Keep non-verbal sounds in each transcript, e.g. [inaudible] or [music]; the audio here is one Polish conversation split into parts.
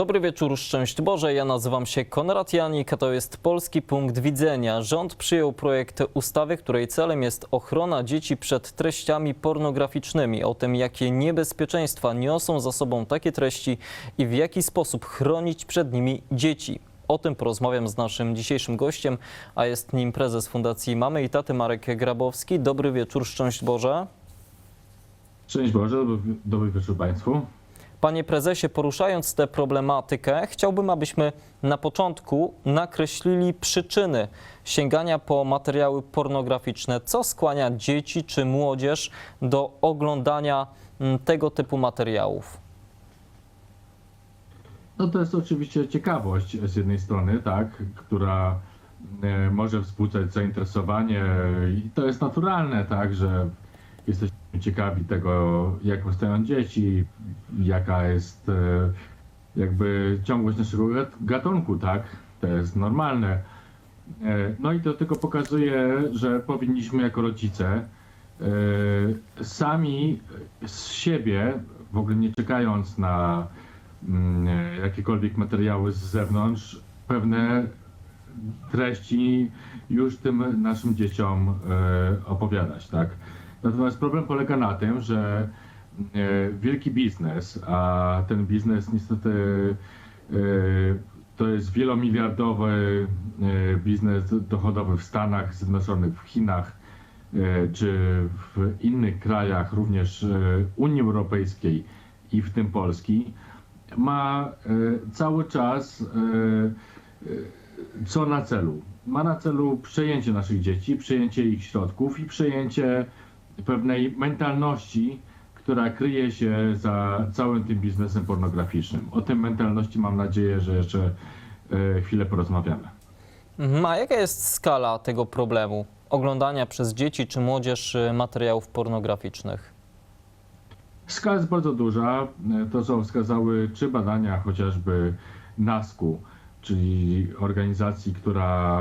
Dobry wieczór, szczęść Boże. Ja nazywam się Konrad Janik, a to jest Polski Punkt Widzenia. Rząd przyjął projekt ustawy, której celem jest ochrona dzieci przed treściami pornograficznymi. O tym, jakie niebezpieczeństwa niosą za sobą takie treści i w jaki sposób chronić przed nimi dzieci. O tym porozmawiam z naszym dzisiejszym gościem, a jest nim prezes Fundacji Mamy i Taty Marek Grabowski. Dobry wieczór, szczęść Boże. Szczęść Boże, dobry, dobry wieczór Państwu. Panie prezesie, poruszając tę problematykę, chciałbym, abyśmy na początku nakreślili przyczyny sięgania po materiały pornograficzne. Co skłania dzieci czy młodzież do oglądania mm, tego typu materiałów? No to jest oczywiście ciekawość z jednej strony, tak, która e, może wzbudzać zainteresowanie i to jest naturalne, tak, że jesteśmy ciekawi tego, jak powstają dzieci, jaka jest e, jakby ciągłość naszego gat- gatunku, tak, to jest normalne. E, No i to tylko pokazuje, że powinniśmy jako rodzice e, sami z siebie, w ogóle nie czekając na mm, jakiekolwiek materiały z zewnątrz, pewne treści już tym naszym dzieciom opowiadać, tak? Natomiast problem polega na tym, że e, wielki biznes, a ten biznes niestety e, to jest wielomiliardowy e, biznes dochodowy w Stanach Zjednoczonych, w Chinach czy w innych krajach, również Unii Europejskiej i w tym Polski, ma cały czas co na celu? Ma na celu przejęcie naszych dzieci, przejęcie ich środków i przejęcie pewnej mentalności, która kryje się za całym tym biznesem pornograficznym. O tej mentalności mam nadzieję, że jeszcze e, chwilę porozmawiamy. Mhm, A jaka jest skala tego problemu oglądania przez dzieci czy młodzież y, materiałów pornograficznych? Skala jest bardzo duża. To, co wskazały trzy badania, chociażby NASK-u, czyli organizacji, która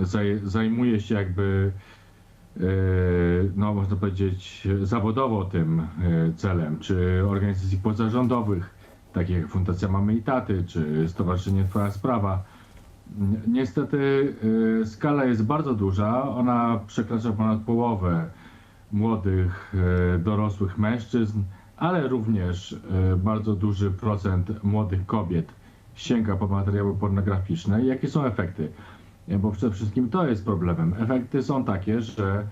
zaj- zajmuje się jakby, e, no można powiedzieć, zawodowo tym e, celem, czy organizacji pozarządowych, takich jak Fundacja Mamy i Taty, czy Stowarzyszenie Twoja Sprawa. Niestety e, skala jest bardzo duża. Ona przekracza ponad połowę młodych, dorosłych mężczyzn, ale również bardzo duży procent młodych kobiet sięga po materiały pornograficzne. Jakie są efekty? Bo przede wszystkim to jest problemem. Efekty są takie, że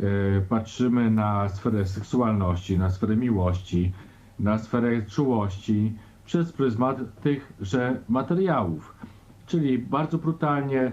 e, patrzymy na sferę seksualności, na sferę miłości, na sferę czułości przez pryzmat tychże materiałów. Czyli bardzo brutalnie, e,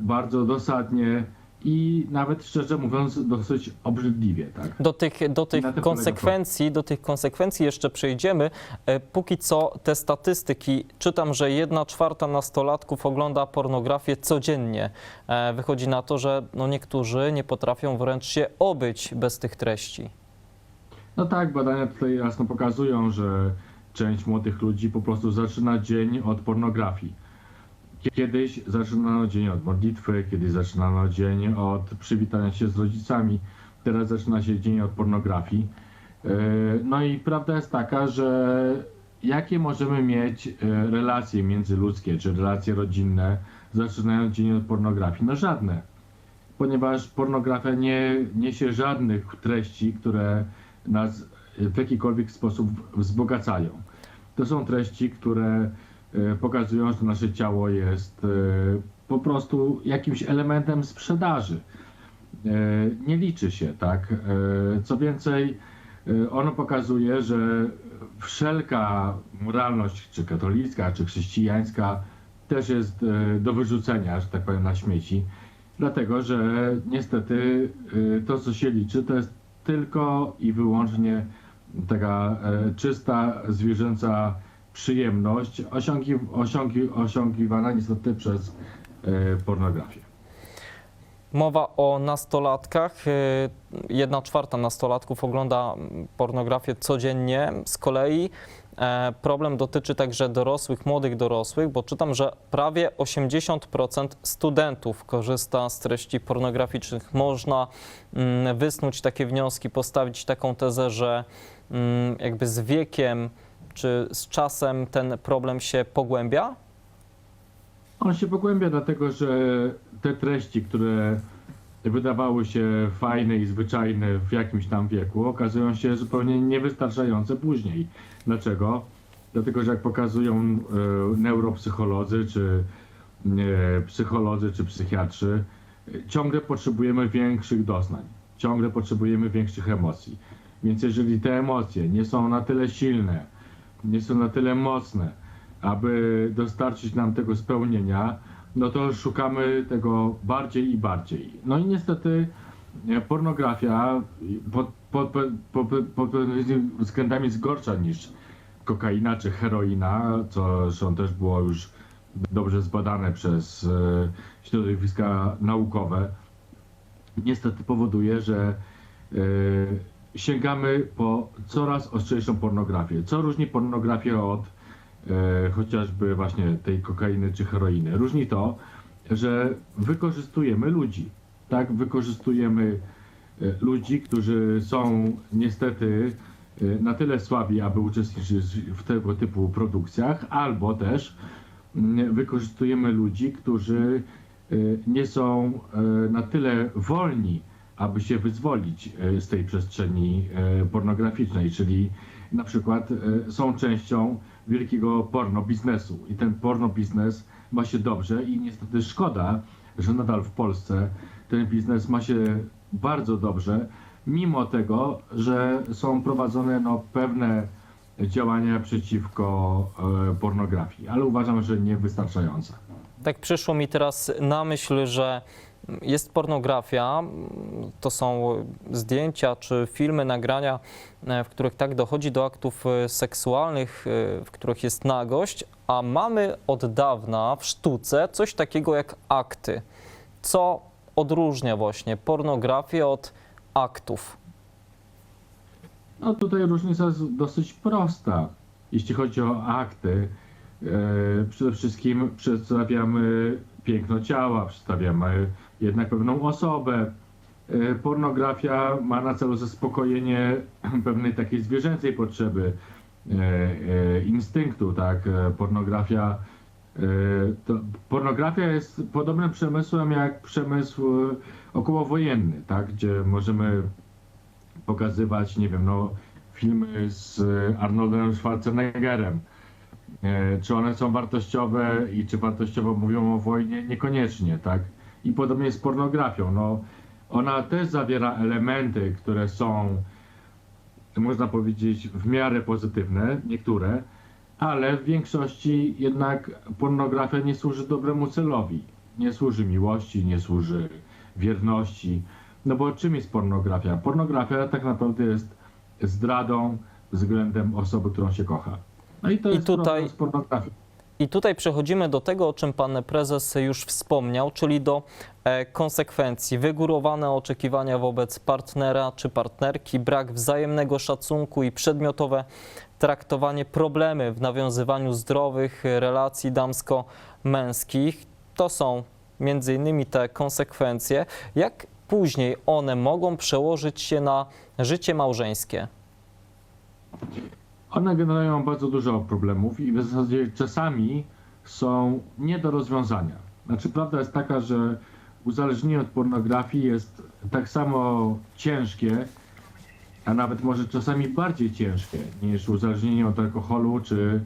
bardzo dosadnie i nawet szczerze mówiąc dosyć obrzydliwie, tak? Do tych, do tych polega konsekwencji, do tych konsekwencji jeszcze przejdziemy. E, Póki co te statystyki, czytam, że jedna czwarta nastolatków ogląda pornografię codziennie. E, Wychodzi na to, że no niektórzy nie potrafią wręcz się obyć bez tych treści. No tak, badania tutaj jasno pokazują, że część młodych ludzi po prostu zaczyna dzień od pornografii. Kiedyś zaczynano dzień od modlitwy, kiedyś zaczynano dzień od przywitania się z rodzicami, teraz zaczyna się dzień od pornografii. E, No i prawda jest taka, że jakie możemy mieć e, relacje międzyludzkie czy relacje rodzinne zaczynając dzień od pornografii? No żadne ponieważ pornografia nie niesie żadnych treści, które nas w jakikolwiek sposób wzbogacają. To są treści, które pokazują, że nasze ciało jest e, po prostu jakimś elementem sprzedaży. E, Nie liczy się, tak? E, Co więcej, e, ono pokazuje, że wszelka moralność, czy katolicka, czy chrześcijańska, też jest e, do wyrzucenia, że tak powiem, na śmieci. Dlatego, że niestety to, co się liczy, to jest tylko i wyłącznie taka e, czysta, zwierzęca przyjemność, osiągi, osiągi, osiągiwana niestety przez e, pornografię. Mowa o nastolatkach. Y, Jedna czwarta nastolatków ogląda pornografię codziennie. Z kolei e, problem dotyczy także dorosłych, młodych dorosłych, bo czytam, że prawie 80% studentów korzysta z treści pornograficznych. Można mm, wysnuć takie wnioski, postawić taką tezę, że mm, jakby z wiekiem Czy z czasem ten problem się pogłębia? On się pogłębia dlatego, że te treści, które wydawały się fajne i zwyczajne w jakimś tam wieku, okazują się zupełnie niewystarczające później. Dlaczego? Dlatego, że jak pokazują e, neuropsycholodzy, czy psycholodzy, czy psychiatrzy, ciągle potrzebujemy większych doznań, ciągle potrzebujemy większych emocji. Więc jeżeli te emocje nie są na tyle silne, nie są na tyle mocne, aby dostarczyć nam tego spełnienia, no to szukamy tego bardziej i bardziej. No i niestety pornografia pod, pod, pod, pod pewnymi względami jest gorsza niż kokaina czy heroina, co zresztą też było już dobrze zbadane przez e, środowiska naukowe. Niestety powoduje, że e, sięgamy po coraz ostrzejszą pornografię. Co różni pornografię od e, chociażby właśnie tej kokainy czy heroiny? Różni to, że wykorzystujemy ludzi. Tak, wykorzystujemy e, ludzi, którzy są niestety e, na tyle słabi, aby uczestniczyć w tego typu produkcjach, albo też wykorzystujemy ludzi, którzy e, nie są na tyle wolni, aby się wyzwolić e, z tej przestrzeni e, pornograficznej, czyli na przykład e, są częścią wielkiego porno biznesu i ten porno biznes ma się dobrze i niestety szkoda, że nadal w Polsce ten biznes ma się bardzo dobrze, mimo tego, że są prowadzone no, pewne działania przeciwko pornografii, ale uważam, że niewystarczające. Tak przyszło mi teraz na myśl, że jest pornografia, to są zdjęcia czy filmy, nagrania, e, w których tak dochodzi do aktów e, seksualnych, e, w których jest nagość, a mamy od dawna w sztuce coś takiego jak akty. Co odróżnia właśnie pornografię od aktów? No tutaj różnica jest dosyć prosta. Jeśli chodzi o akty, przede wszystkim przedstawiamy piękno ciała, przedstawiamy jednak pewną osobę. E, pornografia ma na celu zaspokojenie [clears throat] pewnej takiej zwierzęcej potrzeby, e, e, instynktu, tak? Pornografia, to, pornografia jest podobnym przemysłem jak przemysł okołowojenny, tak? Gdzie możemy pokazywać, nie wiem, no, filmy z Arnoldem Schwarzeneggerem. E, Czy one są wartościowe i czy wartościowo mówią o wojnie? Niekoniecznie, tak? I podobnie jest z pornografią. No, ona też zawiera elementy, które są, można powiedzieć, w miarę pozytywne, niektóre, ale w większości jednak pornografia nie służy dobremu celowi. Nie służy miłości, nie służy wierności. No bo czym jest pornografia? Pornografia tak naprawdę jest zdradą względem osoby, którą się kocha. No i to I jest tutaj- z pornografią. I tutaj przechodzimy do tego, o czym pan prezes już wspomniał, czyli do e, konsekwencji. Wygórowane oczekiwania wobec partnera czy partnerki, brak wzajemnego szacunku i przedmiotowe traktowanie, problemy w nawiązywaniu zdrowych relacji damsko-męskich. To są między innymi te konsekwencje. Jak później one mogą przełożyć się na życie małżeńskie? One generują bardzo dużo problemów i w zasadzie czasami są nie do rozwiązania. Znaczy, prawda jest taka, że uzależnienie od pornografii jest tak samo ciężkie, a nawet może czasami bardziej ciężkie niż uzależnienie od alkoholu czy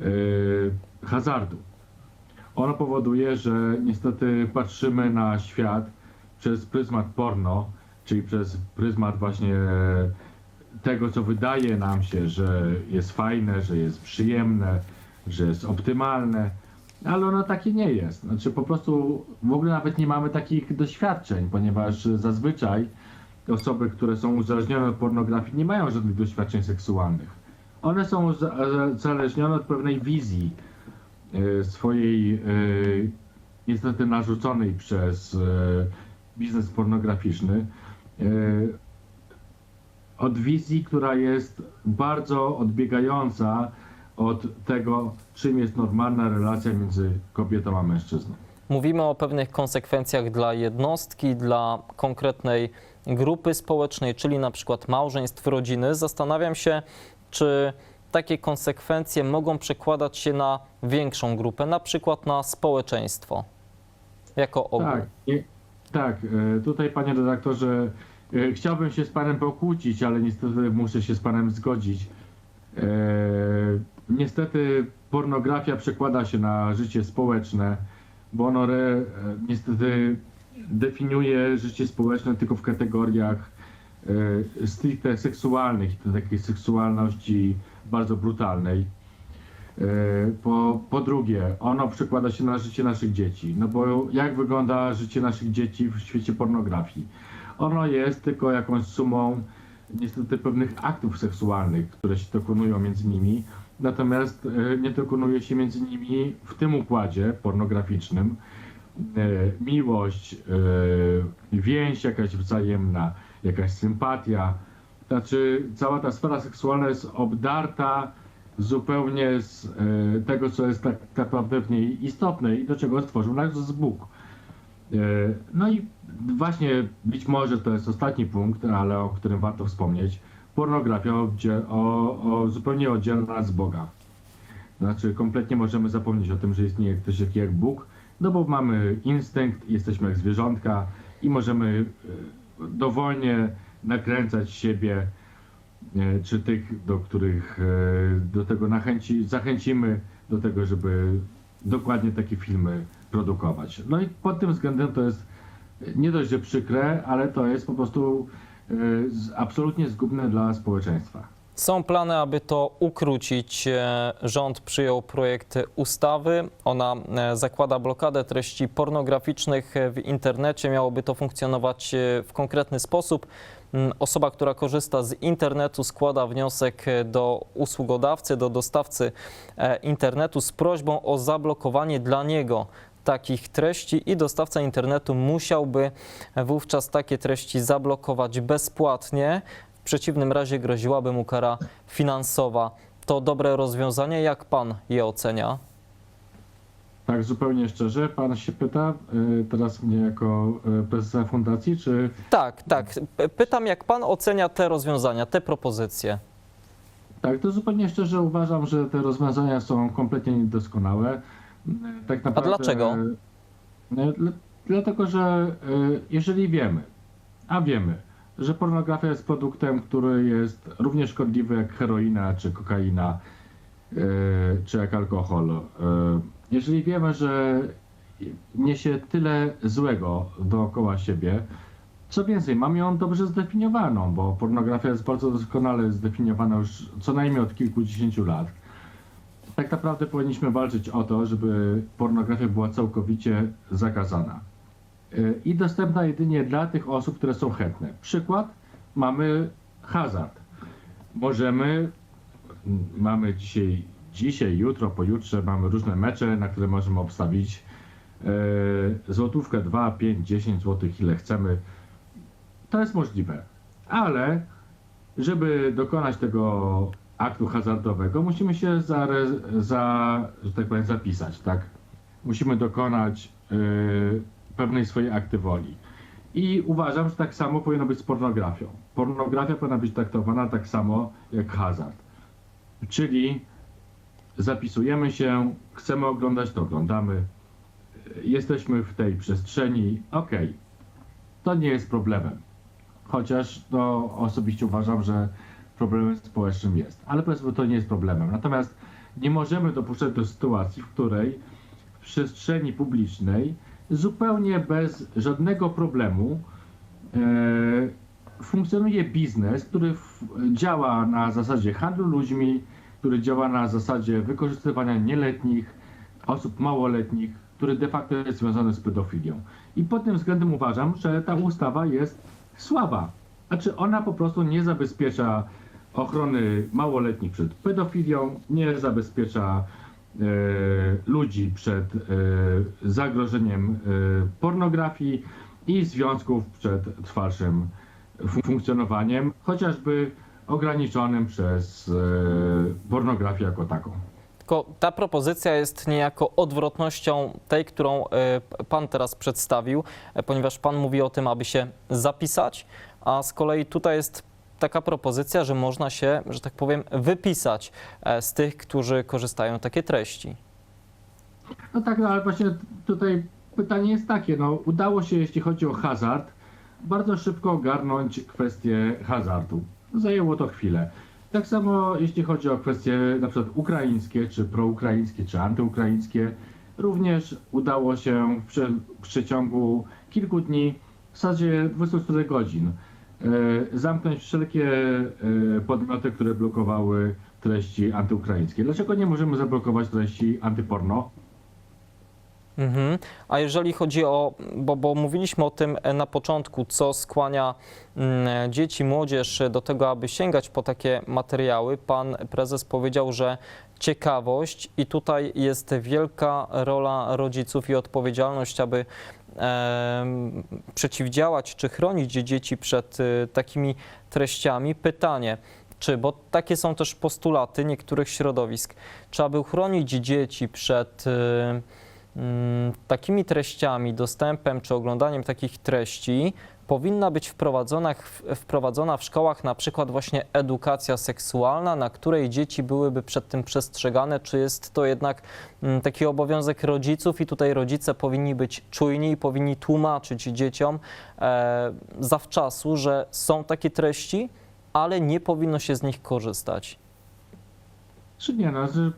yy, hazardu. Ono powoduje, że niestety patrzymy na świat przez pryzmat porno, czyli przez pryzmat właśnie tego, co wydaje nam się, że jest fajne, że jest przyjemne, że jest optymalne, ale ono takie nie jest. Znaczy po prostu w ogóle nawet nie mamy takich doświadczeń, ponieważ zazwyczaj osoby, które są uzależnione od pornografii, nie mają żadnych doświadczeń seksualnych. One są za- uzależnione od pewnej wizji e, swojej, e, niestety narzuconej przez e, biznes pornograficzny. Od wizji, która jest bardzo odbiegająca od tego, czym jest normalna relacja między kobietą a mężczyzną. Mówimy o pewnych konsekwencjach dla jednostki, dla konkretnej grupy społecznej, czyli na przykład małżeństw, rodziny. Zastanawiam się, czy takie konsekwencje mogą przekładać się na większą grupę, na przykład na społeczeństwo jako ogół. Tak, i, tak. e, Tutaj, panie redaktorze, chciałbym się z panem pokłócić, ale niestety muszę się z panem zgodzić. E, Niestety pornografia przekłada się na życie społeczne, bo ono re, e, niestety definiuje życie społeczne tylko w kategoriach e, stricte seksualnych, to takiej seksualności bardzo brutalnej. E, Po, po drugie, ono przekłada się na życie naszych dzieci. No bo jak wygląda życie naszych dzieci w świecie pornografii? Ono jest tylko jakąś sumą niestety pewnych aktów seksualnych, które się dokonują między nimi. Natomiast e, nie dokonuje się między nimi w tym układzie pornograficznym e, miłość, e, więź jakaś wzajemna, jakaś sympatia. Znaczy cała ta sfera seksualna jest obdarta zupełnie z tego, co jest tak naprawdę w niej istotne i do czego stworzył nas Bóg. E, No i właśnie być może to jest ostatni punkt, ale o którym warto wspomnieć. Pornografia o, o zupełnie oddzielna z Boga. Znaczy kompletnie możemy zapomnieć o tym, że istnieje ktoś taki jak Bóg, no bo mamy instynkt, jesteśmy jak zwierzątka i możemy e, dowolnie nakręcać siebie, e, czy tych, do których do tego zachęcimy do tego, żeby dokładnie takie filmy produkować. No i pod tym względem to jest nie dość, że przykre, ale to jest po prostu e, absolutnie zgubne dla społeczeństwa. Są plany, aby to ukrócić. E, Rząd przyjął projekt ustawy. Ona e, zakłada blokadę treści pornograficznych w internecie. Miałoby to funkcjonować e, w konkretny sposób. Mm, Osoba, która korzysta z internetu, składa wniosek e, do usługodawcy, do dostawcy e, internetu z prośbą o zablokowanie dla niego takich treści i dostawca internetu musiałby wówczas takie treści zablokować bezpłatnie. W przeciwnym razie groziłaby mu kara finansowa. To dobre rozwiązanie. Jak pan je ocenia? Tak zupełnie szczerze, pan się pyta e, teraz mnie jako e, prezesa fundacji, czy Tak, tak. Pytam, jak pan ocenia te rozwiązania, te propozycje? Tak, to zupełnie szczerze uważam, że te rozwiązania są kompletnie niedoskonałe. Tak naprawdę, dlaczego? e, dla- Dlatego, że e, jeżeli wiemy, a wiemy, że pornografia jest produktem, który jest równie szkodliwy jak heroina czy kokaina, e, czy jak alkohol. e, Jeżeli wiemy, że niesie tyle złego dookoła siebie, co więcej, mamy ją dobrze zdefiniowaną, bo pornografia jest bardzo doskonale zdefiniowana już co najmniej od kilkudziesięciu lat. Tak naprawdę powinniśmy walczyć o to, żeby pornografia była całkowicie zakazana Yy, i dostępna jedynie dla tych osób, które są chętne. Przykład, mamy hazard. Możemy, m, mamy dzisiaj, dzisiaj, jutro, pojutrze mamy różne mecze, na które możemy obstawić yy, złotówkę, 2, 5, 10 złotych, ile chcemy. To jest możliwe, ale żeby dokonać tego aktu hazardowego, musimy się zare- za, że tak powiem, zapisać, tak? Musimy dokonać y, pewnej swojej akty woli. I uważam, że tak samo powinno być z pornografią. Pornografia powinna być traktowana tak samo jak hazard. Czyli zapisujemy się, chcemy oglądać, to oglądamy, jesteśmy w tej przestrzeni, okej, to nie jest problemem. Chociaż to osobiście uważam, że problemem społecznym jest. Ale powiedzmy, to nie jest problemem. Natomiast nie możemy dopuszczać do sytuacji, w której w przestrzeni publicznej zupełnie bez żadnego problemu e, funkcjonuje biznes, który w, działa na zasadzie handlu ludźmi, który działa na zasadzie wykorzystywania nieletnich, osób małoletnich, który de facto jest związany z pedofilią. I pod tym względem uważam, że ta ustawa jest słaba. Znaczy ona po prostu nie zabezpiecza ochrony małoletnich przed pedofilią, nie zabezpiecza e, ludzi przed e, zagrożeniem e, pornografii i związków przed trwalszym fun- funkcjonowaniem, chociażby ograniczonym przez e, pornografię jako taką. Tylko ta propozycja jest niejako odwrotnością tej, którą e, pan teraz przedstawił, e, ponieważ pan mówi o tym, aby się zapisać, a z kolei tutaj jest taka propozycja, że można się, że tak powiem, wypisać e, z tych, którzy korzystają takie treści. No tak, no ale właśnie tutaj pytanie jest takie, no udało się, jeśli chodzi o hazard, bardzo szybko ogarnąć kwestię hazardu. Zajęło to chwilę. Tak samo jeśli chodzi o kwestie na przykład ukraińskie, czy proukraińskie, czy antyukraińskie, również udało się w, w przeciągu kilku dni, w zasadzie 24 godzin, zamknąć wszelkie e, podmioty, które blokowały treści antyukraińskie. Dlaczego nie możemy zablokować treści antyporno? Mhm. A jeżeli chodzi o, bo, bo mówiliśmy o tym e, na początku, co skłania mm, dzieci, młodzież do tego, aby sięgać po takie materiały, pan prezes powiedział, że ciekawość i tutaj jest wielka rola rodziców i odpowiedzialność, aby przeciwdziałać czy chronić dzieci przed y, takimi treściami. Pytanie, czy, bo takie są też postulaty niektórych środowisk, czy aby uchronić dzieci przed y, mm, takimi treściami, dostępem czy oglądaniem takich treści, powinna być wprowadzona, wprowadzona w szkołach na przykład właśnie edukacja seksualna, na której dzieci byłyby przed tym przestrzegane, czy jest to jednak mm, taki obowiązek rodziców i tutaj rodzice powinni być czujni i powinni tłumaczyć dzieciom e, zawczasu, że są takie treści, ale nie powinno się z nich korzystać. Czy nie, że,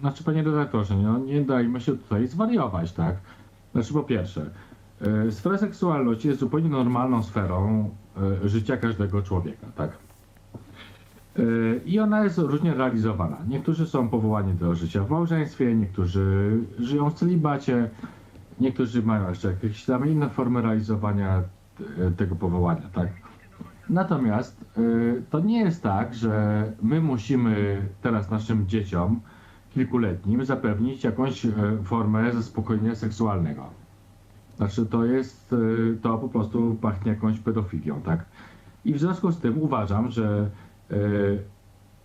znaczy panie redaktorze, no, nie dajmy się tutaj zwariować, tak? Znaczy po pierwsze, sfera seksualności jest zupełnie normalną sferą e, życia każdego człowieka, tak? E, I ona jest różnie realizowana. Niektórzy są powołani do życia w małżeństwie, niektórzy żyją w celibacie, niektórzy mają jeszcze jakieś tam inne formy realizowania e, tego powołania, tak? Natomiast to nie jest tak, że my musimy teraz naszym dzieciom kilkuletnim zapewnić jakąś formę zaspokojenia seksualnego. Znaczy to jest, y, to po prostu pachnie jakąś pedofilią, tak? I w związku z tym uważam, że y,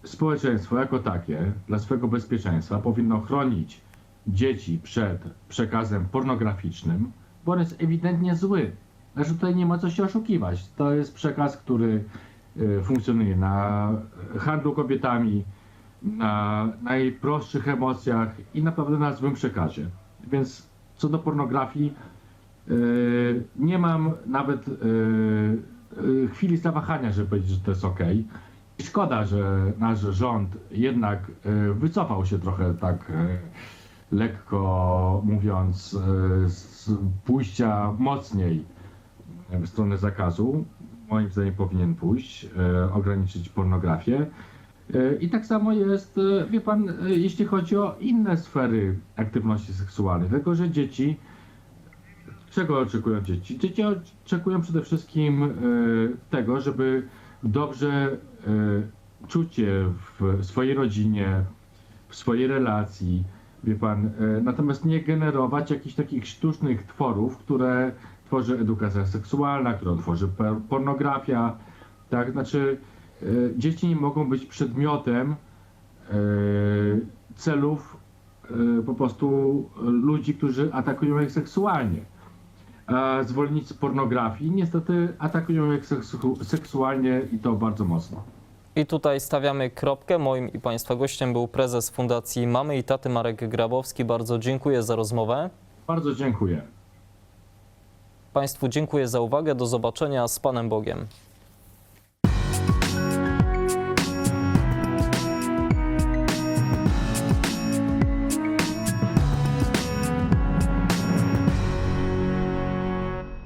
społeczeństwo jako takie dla swojego bezpieczeństwa powinno chronić dzieci przed przekazem pornograficznym, bo on jest ewidentnie zły. Znaczy tutaj nie ma co się oszukiwać. To jest przekaz, który y, funkcjonuje na handlu kobietami, na najprostszych emocjach i naprawdę na złym przekazie. Więc co do pornografii, nie mam nawet y, y, chwili zawahania, żeby powiedzieć, że to jest ok. Szkoda, że nasz rząd jednak wycofał się trochę tak lekko mówiąc, z pójścia mocniej w stronę zakazu. Moim zdaniem powinien pójść, ograniczyć pornografię. I tak samo jest, wie pan, jeśli chodzi o inne sfery aktywności seksualnej, tylko że dzieci, czego oczekują dzieci? Dzieci oczekują przede wszystkim e, tego, żeby dobrze e, czuć się w swojej rodzinie, w swojej relacji, wie pan, e, natomiast nie generować jakichś takich sztucznych tworów, które tworzy edukacja seksualna, którą tworzy pornografia, tak, znaczy dzieci nie mogą być przedmiotem celów po prostu ludzi, którzy atakują je seksualnie. Zwolennicy pornografii niestety atakują seksu- seksualnie i to bardzo mocno. I tutaj stawiamy kropkę. Moim i Państwa gościem był prezes Fundacji Mamy i Taty Marek Grabowski. Bardzo dziękuję za rozmowę. Bardzo dziękuję. Państwu dziękuję za uwagę. Do zobaczenia z Panem Bogiem.